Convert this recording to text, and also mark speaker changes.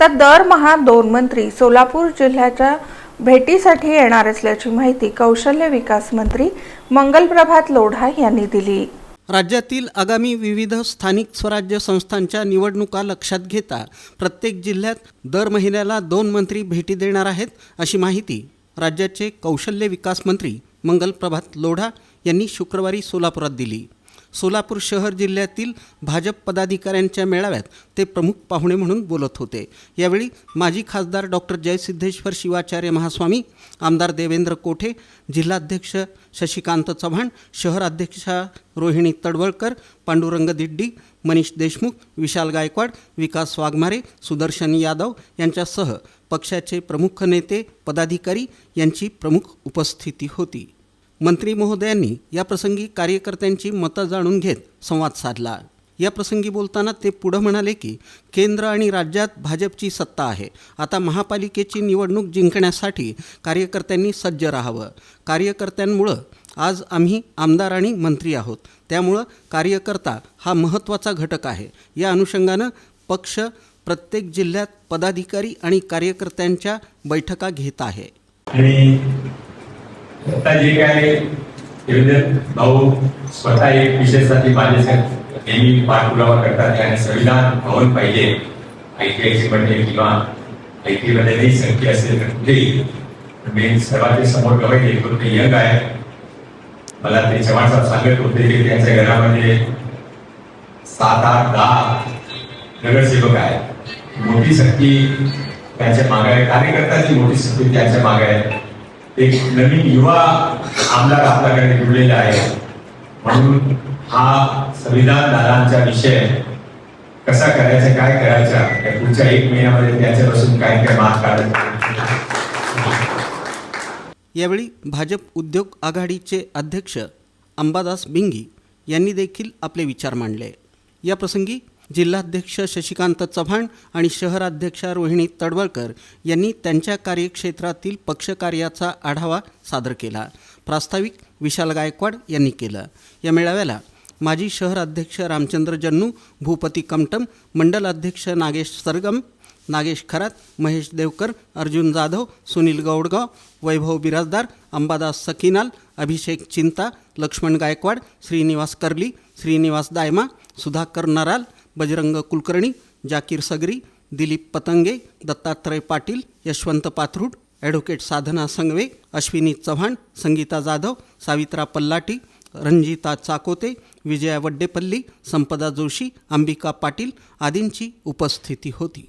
Speaker 1: आता दरमहा दोन मंत्री सोलापूर जिल्ह्याच्या भेटीसाठी येणार असल्याची माहिती कौशल्य विकास मंत्री मंगलप्रभात लोढा यांनी दिली.
Speaker 2: राज्यातील आगामी विविध स्थानिक स्वराज्य संस्थांच्या निवडणुका लक्षात घेता प्रत्येक जिल्ह्यात दर महिन्याला दोन मंत्री भेटी देणार आहेत अशी माहिती राज्याचे कौशल्य विकास मंत्री मंगल प्रभात लोढा यांनी शुक्रवारी सोलापुरात दिली. सोलापूर शहर जिल्ह्यातील भाजप पदाधिकाऱ्यांच्या मेळाव्यात ते प्रमुख पाहुणे म्हणून बोलत होते. यावेळी माजी खासदार डॉक्टर जयसिद्धेश्वर शिवाचार्य महास्वामी आमदार देवेंद्र कोठे जिल्हाध्यक्ष शशिकांत चव्हाण शहराध्यक्षा रोहिणी तडवळकर पांडुरंग दिड्डी मनीष देशमुख विशाल गायकवाड विकास वाघमारे सुदर्शन यादव यांच्यासह पक्षाचे प्रमुख नेते पदाधिकारी यांची प्रमुख उपस्थिती होती. मंत्री महोदयांनी याप्रसंगी कार्यकर्त्यांची मतं जाणून घेत संवाद साधला. या प्रसंगी बोलताना ते पुढं म्हणाले की केंद्र आणि राज्यात भाजपची सत्ता आहे. आता महापालिकेची निवडणूक जिंकण्यासाठी कार्यकर्त्यांनी सज्ज राहावं. कार्यकर्त्यांमुळं आज आम्ही आमदार आणि मंत्री आहोत. त्यामुळं कार्यकर्ता हा महत्त्वाचा घटक आहे. या अनुषंगानं पक्ष प्रत्येक जिल्ह्यात पदाधिकारी आणि कार्यकर्त्यांच्या बैठका घेत आहे.
Speaker 3: आणि आता जे काय? देवेंद्र भाऊ स्वतः एक विषयासाठी माझे नेहमी पाठपुरावा करतात. आणि संविधान भवन पाहिजे आयटीआयची मध्ये किंवा आयटी मध्ये नाही संख्या असेल तर कुठेही. मी सर्वांच्या समोर गवय एक फक्त यंग आहे. मला ते चव्हाण साहेब सांगत होते की त्यांच्या घरामध्ये सात आठ दहा नगरसेवक आहेत. मोठी शक्ती त्यांच्या मागे आहे. कार्यकर्त्यांची मोठी शक्ती त्यांच्या मागे आहे. एक नवीन युवा आमदार आपल्याकडे जुळलेला आहे. म्हणून हा संविधान दादांचा विषय कसा करायचा काय करायचा या पुढच्या एक महिन्यामध्ये त्याच्यापासून काय काय मार्ग काढायचा?
Speaker 2: यावेळी भाजप उद्योग आघाडीचे अध्यक्ष अंबादास बिंगी यांनी देखील आपले विचार मांडले. या प्रसंगी जिल्हाध्यक्ष शशिकांत चव्हाण आणि शहराध्यक्षा रोहिणी तडवळकर यांनी त्यांच्या कार्यक्षेत्रातील पक्षकार्याचा आढावा सादर केला. प्रास्ताविक विशाल गायकवाड यांनी केलं. या मेळाव्याला माजी शहराध्यक्ष रामचंद्र जन्नू भूपती कमटम मंडल अध्यक्ष नागेश सरगम नागेश खरात महेश देवकर अर्जुन जाधव सुनील गौडगाव वैभव बिराजदार अंबादास सकीनाल अभिषेक चिंता लक्ष्मण गायकवाड श्रीनिवास कर्ली श्रीनिवास दायमा सुधाकर नराल बजरंग कुलकर्णी जाकीर सगरी दिलीप पतंगे दत्तात्रय पाटील यशवंत पाथरूड ॲडव्होकेट साधना संगवे अश्विनी चव्हाण संगीता जाधव सावित्रा पल्लाटी रंजिता चाकोते विजया वड्डेपल्ली संपदा जोशी अंबिका पाटील आदींची उपस्थिती होती.